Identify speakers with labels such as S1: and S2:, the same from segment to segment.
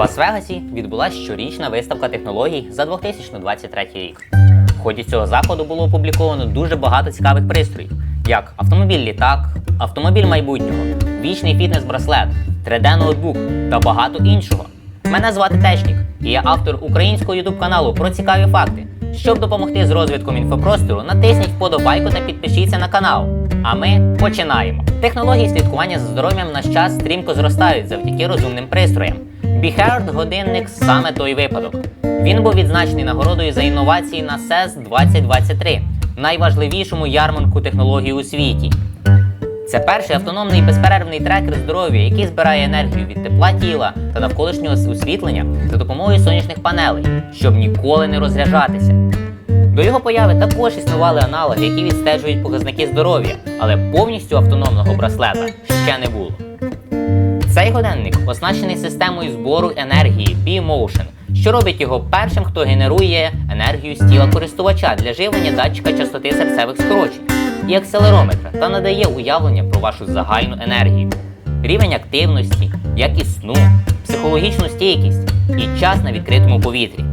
S1: Лас-Вегасі відбулася щорічна виставка технологій за 2023 рік. В ході цього заходу було опубліковано дуже багато цікавих пристроїв, як автомобіль-літак, автомобіль майбутнього, вічний фітнес-браслет, 3D-ноутбук та багато іншого. Мене звати Течнік, і я автор українського ютуб каналу про цікаві факти. Щоб допомогти з розвитком інфопростору, натисніть вподобайку та підпишіться на канал. А ми починаємо. Технології слідкування за здоров'ям в наш час стрімко зростають завдяки розумним пристроям. BeHeart годинник саме той випадок. Він був відзначений нагородою за інновації на CES 2023, найважливішому ярмарку технологій у світі. Це перший автономний безперервний трекер здоров'я, який збирає енергію від тепла тіла та навколишнього освітлення за допомогою сонячних панелей, щоб ніколи не розряджатися. До його появи також існували аналоги, які відстежують показники здоров'я, але повністю автономного браслета ще не було. Цей годинник оснащений системою збору енергії B-Motion, що робить його першим, хто генерує енергію з тіла користувача для живлення датчика частоти серцевих скорочень і акселерометра та надає уявлення про вашу загальну енергію, рівень активності, якість сну, психологічну стійкість і час на відкритому повітрі.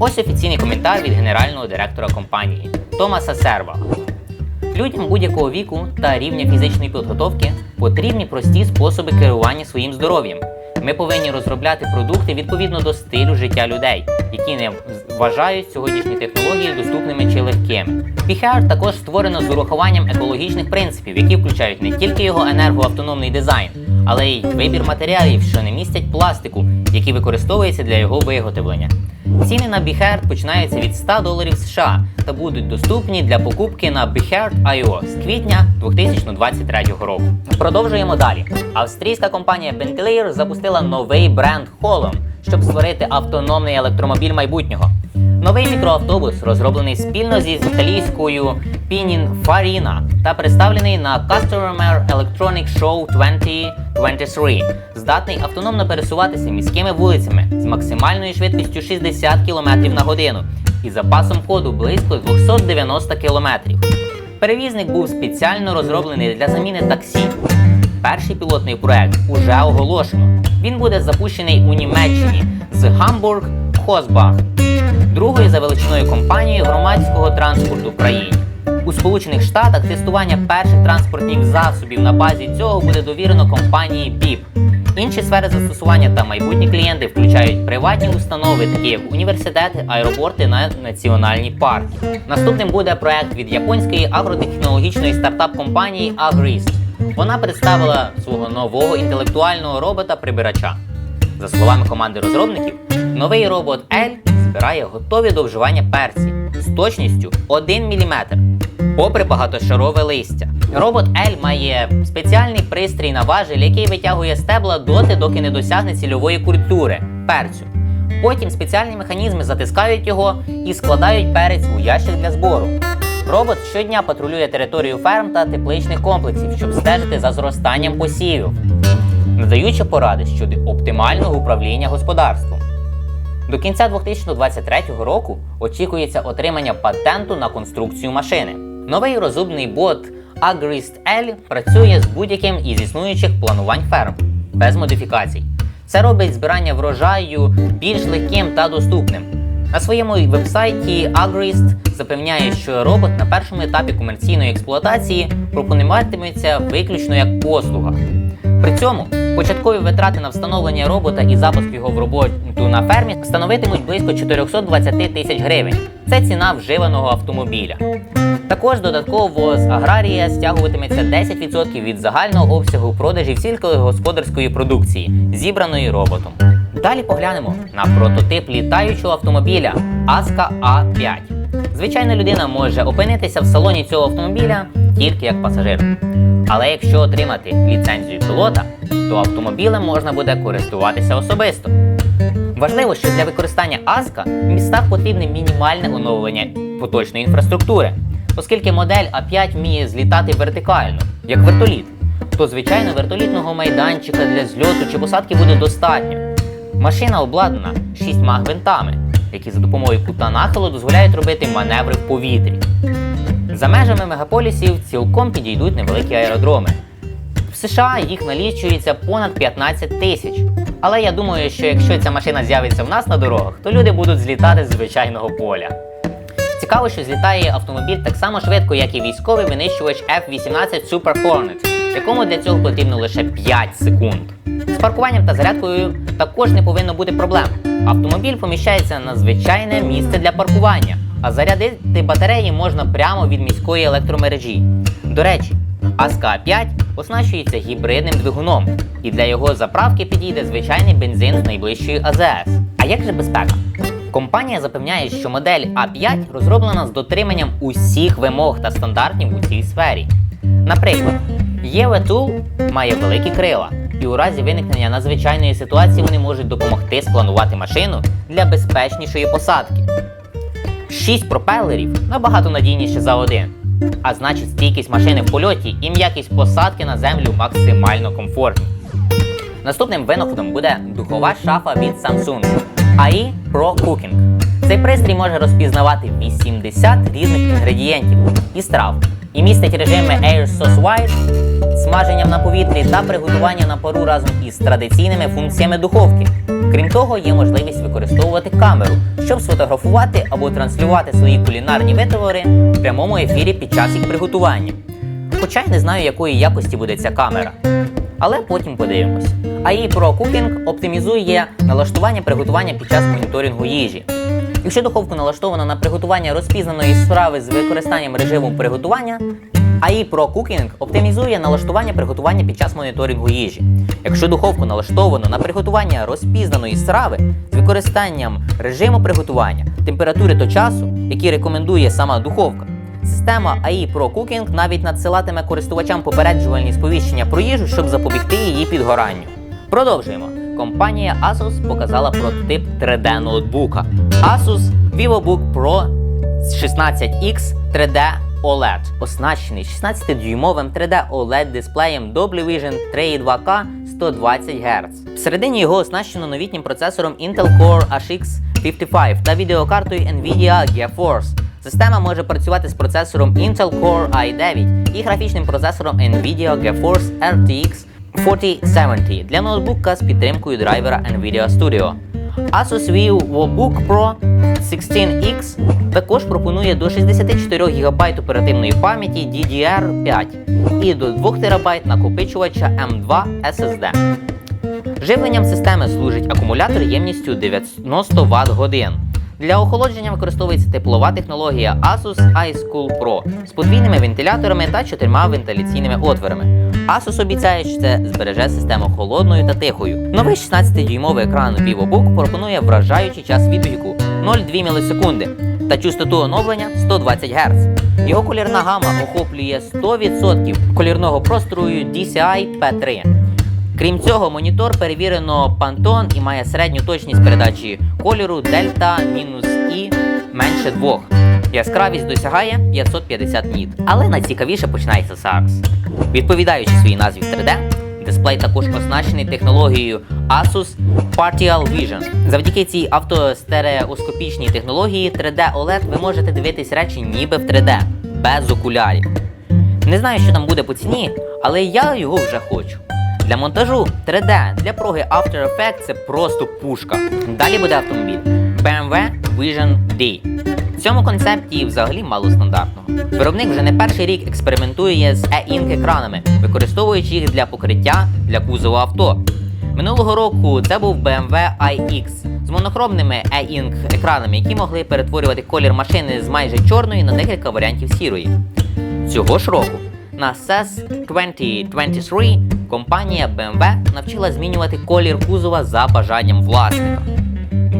S1: Ось офіційний коментар від генерального директора компанії Томаса Серва. Людям будь-якого віку та рівня фізичної підготовки потрібні прості способи керування своїм здоров'ям. Ми повинні розробляти продукти відповідно до стилю життя людей, які не вважають сьогоднішні технології доступними чи легкими. PHR також створено з урахуванням екологічних принципів, які включають не тільки його енергоавтономний дизайн, але й вибір матеріалів, що не містять пластику, який використовується для його виготовлення. Ціни на BeHeart починаються від 100 доларів США та будуть доступні для покупки на BeHeart.io з квітня 2023 року. Продовжуємо далі. Австрійська компанія Bentley запустила новий бренд Holom, щоб створити автономний електромобіль майбутнього. Новий мікроавтобус розроблений спільно зі італійською Pininfarina та представлений на Customer Electronic Show 2023, здатний автономно пересуватися міськими вулицями з максимальною швидкістю 60 км на годину і запасом ходу близько 290 км. Перевізник був спеціально розроблений для заміни таксі. Перший пілотний проект уже оголошено. Він буде запущений у Німеччині з Гамбург Хосбах, другою за величиною компанією громадського транспорту в країні. У Сполучених Штатах тестування перших транспортних засобів на базі цього буде довірено компанії BIP. Інші сфери застосування та майбутні клієнти включають приватні установи, такі як університети, аеропорти на національні парки. Наступним буде проект від японської агротехнологічної стартап-компанії Agrist. Вона представила свого нового інтелектуального робота-прибирача. За словами команди розробників, новий робот L збирає готові до вживання перці з точністю 1 мм, попри багатошарове листя. Робот L має спеціальний пристрій на важель, який витягує стебла доти, доки не досягне цільової культури перцю. Потім спеціальні механізми затискають його і складають перець у ящик для збору. Робот щодня патрулює територію ферм та тепличних комплексів, щоб стежити за зростанням посівів, надаючи поради щодо оптимального управління господарством. До кінця 2023 року очікується отримання патенту на конструкцію машини. Новий розумний бот Agrist L працює з будь-яким із існуючих планувань ферм без модифікацій. Це робить збирання врожаю більш легким та доступним. На своєму вебсайті Agrist запевняє, що робот на першому етапі комерційної експлуатації пропонуватиметься виключно як послуга. Цьому початкові витрати на встановлення робота і запуск його в роботу на фермі становитимуть близько 420 тисяч гривень. Це ціна вживаного автомобіля. Також додатково з аграрія стягуватиметься 10% від загального обсягу продажів сільськогосподарської продукції, зібраної роботом. Далі поглянемо на прототип літаючого автомобіля Аска А5. Звичайна людина може опинитися в салоні цього автомобіля тільки як пасажир. Але якщо отримати ліцензію пілота, то автомобілем можна буде користуватися особисто. Важливо, що для використання АСКА в містах потрібне мінімальне оновлення поточної інфраструктури, оскільки модель А5 вміє злітати вертикально, як вертоліт, то звичайно вертолітного майданчика для зльоту чи посадки буде достатньо. Машина обладнана шістьма гвинтами, які за допомогою кута нахилу дозволяють робити маневри в повітрі. За межами мегаполісів цілком підійдуть невеликі аеродроми. В США їх налічується понад 15 тисяч. Але я думаю, що якщо ця машина з'явиться в нас на дорогах, то люди будуть злітати з звичайного поля. Цікаво, що злітає автомобіль так само швидко, як і військовий винищувач F-18 Super Hornet, якому для цього потрібно лише 5 секунд. З паркуванням та зарядкою також не повинно бути проблем. Автомобіль поміщається на звичайне місце для паркування, а зарядити батареї можна прямо від міської електромережі. До речі, АСКА 5 оснащується гібридним двигуном, і для його заправки підійде звичайний бензин з найближчої АЗС. А як же безпека? Компанія запевняє, що модель А5 розроблена з дотриманням усіх вимог та стандартів у цій сфері. Наприклад, EV-Tool має великі крила, і у разі виникнення надзвичайної ситуації вони можуть допомогти спланувати машину для безпечнішої посадки. Шість пропелерів набагато надійніше за один. А значить, стійкість машини в польоті і м'якість посадки на землю максимально комфортні. Наступним винаходом буде духова шафа від Samsung AI Pro Cooking. Цей пристрій може розпізнавати 80 різних інгредієнтів і страв і містить режими Air Sauce White, смаженням на повітрі та приготування на пару разом із традиційними функціями духовки. Крім того, є можливість використовувати камеру, щоб сфотографувати або транслювати свої кулінарні витвори в прямому ефірі під час їх приготування. Хоча й не знаю, якої якості буде ця камера. Але потім подивимось. AI Pro Cooking оптимізує налаштування приготування під час моніторингу їжі. Якщо духовку налаштовано на приготування розпізнаної страви з використанням режиму приготування, AI Pro Cooking оптимізує налаштування приготування під час моніторингу їжі. Якщо духовку налаштовано на приготування розпізнаної страви з використанням режиму приготування, температури та часу, які рекомендує сама духовка, Система AI Pro Cooking навіть надсилатиме користувачам попереджувальні сповіщення про їжу, щоб запобігти її підгоранню. Продовжуємо. Компанія Asus показала прототип 3D ноутбука Asus VivoBook Pro 16X 3D OLED, оснащений 16-дюймовим 3D OLED дисплеєм Dolby Vision 3.2K 120 Гц. Всередині його оснащено новітнім процесором Intel Core HX 55 та відеокартою Nvidia GeForce. Система може працювати з процесором Intel Core i9 і графічним процесором Nvidia GeForce RTX 4070 для ноутбука з підтримкою драйвера Nvidia Studio. Asus VivoBook Pro 16X також пропонує до 64 ГБ оперативної пам'яті DDR5 і до 2 ТБ накопичувача M2 SSD. Живленням системи служить акумулятор ємністю 90 Вт годин. Для охолодження використовується теплова технологія Asus Ice Cool Pro з подвійними вентиляторами та чотирма вентиляційними отворами. Asus обіцяє, що це збереже систему холодною та тихою. Новий 16-дюймовий екран VivoBook пропонує вражаючий час відгуку 0,2 мілісекунди та частоту оновлення 120 Гц. Його колірна гама охоплює 100% колірного простору DCI P3. Крім цього, монітор перевірено Pantone і має середню точність передачі кольору І менше 2. Яскравість досягає 550 ніт. Але найцікавіше починається зараз. Відповідаючи своїй назві 3D, дисплей також оснащений технологією Asus Partial Vision. Завдяки цій автостереоскопічній технології 3D OLED ви можете дивитись речі ніби в 3D, без окулярів. Не знаю, що там буде по ціні, але я його вже хочу. Для монтажу 3D для проги After Effects це просто пушка. Далі буде автомобіль BMW Vision D. В цьому концепті взагалі мало стандартного. Виробник вже не перший рік експериментує з E-Ink екранами, використовуючи їх для покриття для кузова авто. Минулого року це був BMW iX з монохромними E-Ink екранами, які могли перетворювати колір машини з майже чорної на декілька варіантів сірої. Цього ж року на CES 2023 компанія BMW навчила змінювати колір кузова за бажанням власника.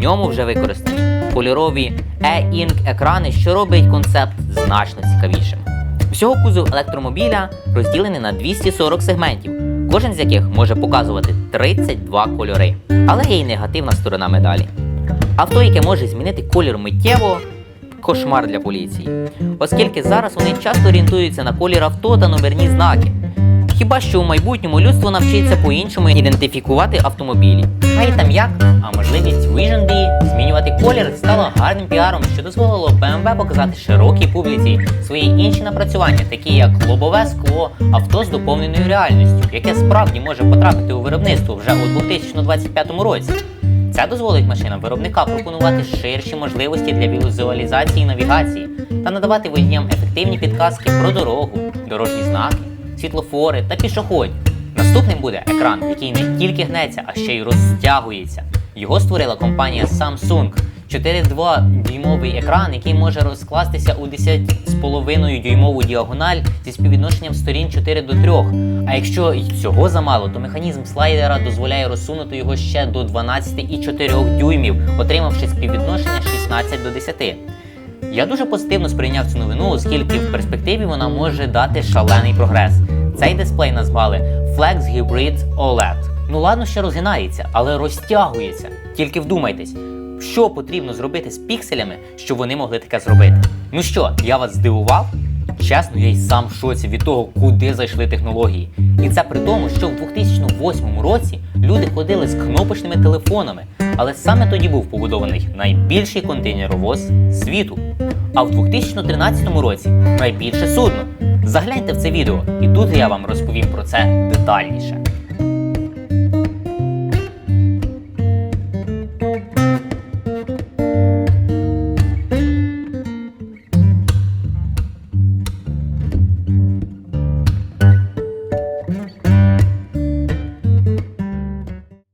S1: Ньому вже використані кольорові E-Ink екрани, що робить концепт значно цікавішим. Всього кузов електромобіля розділений на 240 сегментів, кожен з яких може показувати 32 кольори. Але є й негативна сторона медалі. Авто, яке може змінити колір миттєво, кошмар для поліції, оскільки зараз вони часто орієнтуються на колір авто та номерні знаки. Хіба що у майбутньому людство навчиться по-іншому ідентифікувати автомобілі. А й там як? А можливість D змінювати колір стало гарним піаром, що дозволило BMW показати широкій публіці свої інші напрацювання, такі як лобове скло, авто з доповненою реальністю, яке справді може потрапити у виробництво вже у 2025 році. Це дозволить машинам виробника пропонувати ширші можливості для візуалізації і навігації та надавати водіям ефективні підказки про дорогу, дорожні знаки, світлофори та пішоходів. Наступним буде екран, який не тільки гнеться, а ще й розтягується. Його створила компанія Samsung. 4,2 дюймовий екран, який може розкластися у 10,5 дюймову діагональ зі співвідношенням сторін 4 до 3. А якщо цього замало, то механізм слайдера дозволяє розсунути його ще до 12,4 дюймів, отримавши співвідношення 16 до 10. Я дуже позитивно сприйняв цю новину, оскільки в перспективі вона може дати шалений прогрес. Цей дисплей назвали Flex Hybrid OLED. Ну ладно, ще розгинається, але розтягується. Тільки вдумайтесь, що потрібно зробити з пікселями, щоб вони могли таке зробити. Ну що, я вас здивував? Чесно, я й сам в шоці від того, куди зайшли технології. І це при тому, що в 2008 році люди ходили з кнопочними телефонами, але саме тоді був побудований найбільший контейнеровоз світу. А в 2013 році найбільше судно. Загляньте в це відео, і тут я вам розповім про це детальніше.